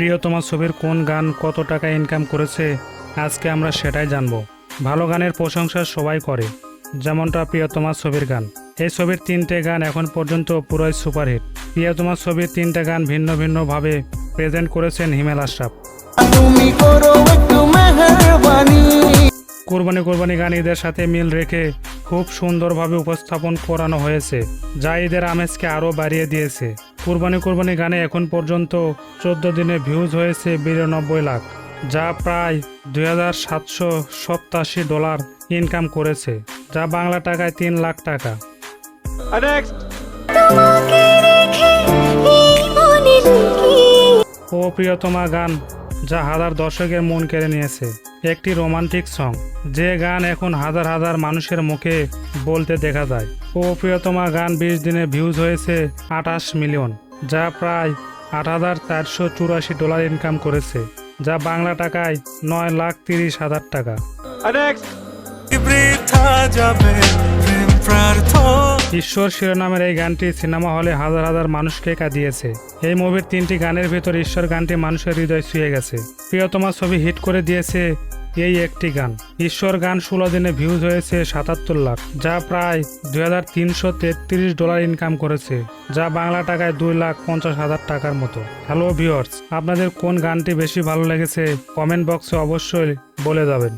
প্রিয়তমা ছবির কোন গান কত টাকা ইনকাম করেছে আজকে আমরা সেটাই জানব। ভালো গানের প্রশংসা সবাই করে যেমনটা প্রিয়তমা ছবির গান। এই ছবির তিনটে গান এখন পর্যন্ত পুরোই সুপারহিট। প্রিয়তমা ছবির তিনটে গান ভিন্ন ভিন্নভাবে প্রেজেন্ট করেছেন হিমেল আশরাফ। কোরবানি কোরবানি গান ঈদের সাথে মিল রেখে খুব সুন্দরভাবে উপস্থাপন করানো হয়েছে যা ঈদের আমেজকে আরও বাড়িয়ে দিয়েছে। কোরবানি কোরবানি গানে এখন পর্যন্ত চোদ্দ দিনে ভিউজ হয়েছে বিরানব্বই লাখ যা প্রায় দুই হাজার সাতশো সপ্তাশি ডলার ইনকাম করেছে যা বাংলা টাকায় তিন লাখ টাকা। মনে ও প্রিয়তমা গান যা হাজার দর্শকের মন কেড়ে নিয়েছে। একটি রোমান্টিক সং যে গান এখন হাজার হাজার মানুষের মুখে বলতে দেখা যায়। ও প্রিয়তমা গান বিশ দিনে ভিউজ হয়েছে আঠাশ মিলিয়ন, যা প্রায় আট হাজার চারশো চুরাশি ডলার ইনকাম করেছে, যা বাংলা টাকায় নয় লাখ তিরিশ হাজার টাকা। যাবে ঈশ্বর শিরোনামের এই গানটি সিনেমা হলে হাজার হাজার মানুষকে কাঁদিয়েছে। এই মুভির তিনটি গানের ভেতর ঈশ্বর গানটি মানুষের হৃদয় ছুঁয়ে গেছে। প্রিয়তমা ছবি হিট করে দিয়েছে এই একটি গান। ঈশ্বর গান ষোলো দিনে ভিউজ হয়েছে সাতাত্তর লাখ, যা প্রায় দুই হাজার তিনশো তেত্রিশ ডলার ইনকাম করেছে, যা বাংলা টাকায় দুই লাখ পঞ্চাশ হাজার টাকার মতো। হ্যালো ভিওর্স আপনাদের কোন গানটি বেশি ভালো লেগেছে কমেন্ট বক্সে অবশ্যই বলে যাবেন।